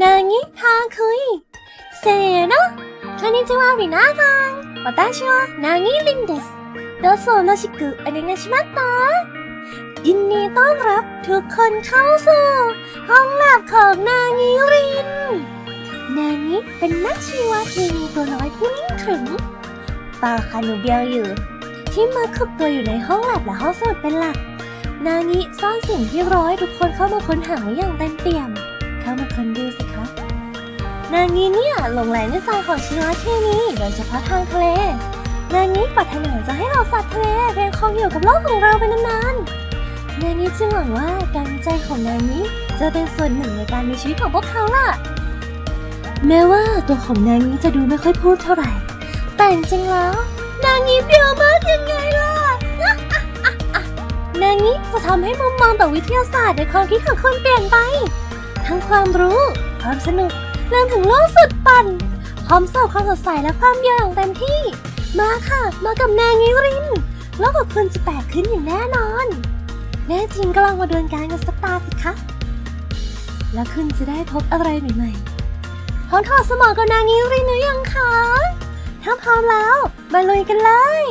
นางิฮาคุยเซโนะこんにちは皆さん私はนางิลินですどうぞよろしくお願いしますยินดีต้อนรับทุกคนเข้าสู่ห้องแลบของนางิริน นางิเป็นนักชีวเคมีตัวน้อยผู้นิ่งขรึมตาคานูเบียวอยู่ ที่มาคุกตัวอยู่ในห้องแลบและห้องสมุดเป็นหลัก นางิซ่อนสิ่งที่ร้อยทุกคนเข้ามาค้นหาไว้อย่างเต็มเปี่ยม เข้ามาค้นดูสิคะ นางิเนี่ยหลงไหลในสายของชีวเคมีโดยเฉพาะทางทะเล นางิปรารถนาจะให้เราสัตว์ทะเลยังคงอยู่กับโลกของเราไปนานๆ นางิจึงหวังว่าการวิจัยของนางิจะเป็นส่วนหนึ่งในการมีชีวิตของพวกเขาล่ะ แม้ว่าตัวของนางิจะดูไม่ค่อยพูดเท่าไหร่ แต่จริงแล้ว นางิเบียวมากยังไงล่ะนางิจะทำให้มุมมองต่อวิทยาศาสตร์ในความคิดของคนเปลี่ยนไป ทั้งความรู้ ความสนุกรวมถึงโลกสุดปั่น พร้อมเสิร์ฟความสดใสและความเยอะอย่างเต็มที่ มาค่ะ มากับนางิรินโลกของคุณจะแปลกขึ้นอย่างแน่นอน แน่จริงก็ลองมาเดินการกันสักตาสิคะ แล้วคุณจะได้พบอะไรใหม่ๆพร้อมถอดสมองกับนางิรินหรือยังคะ ถ้าพร้อมแล้ว มาลุยกันเลย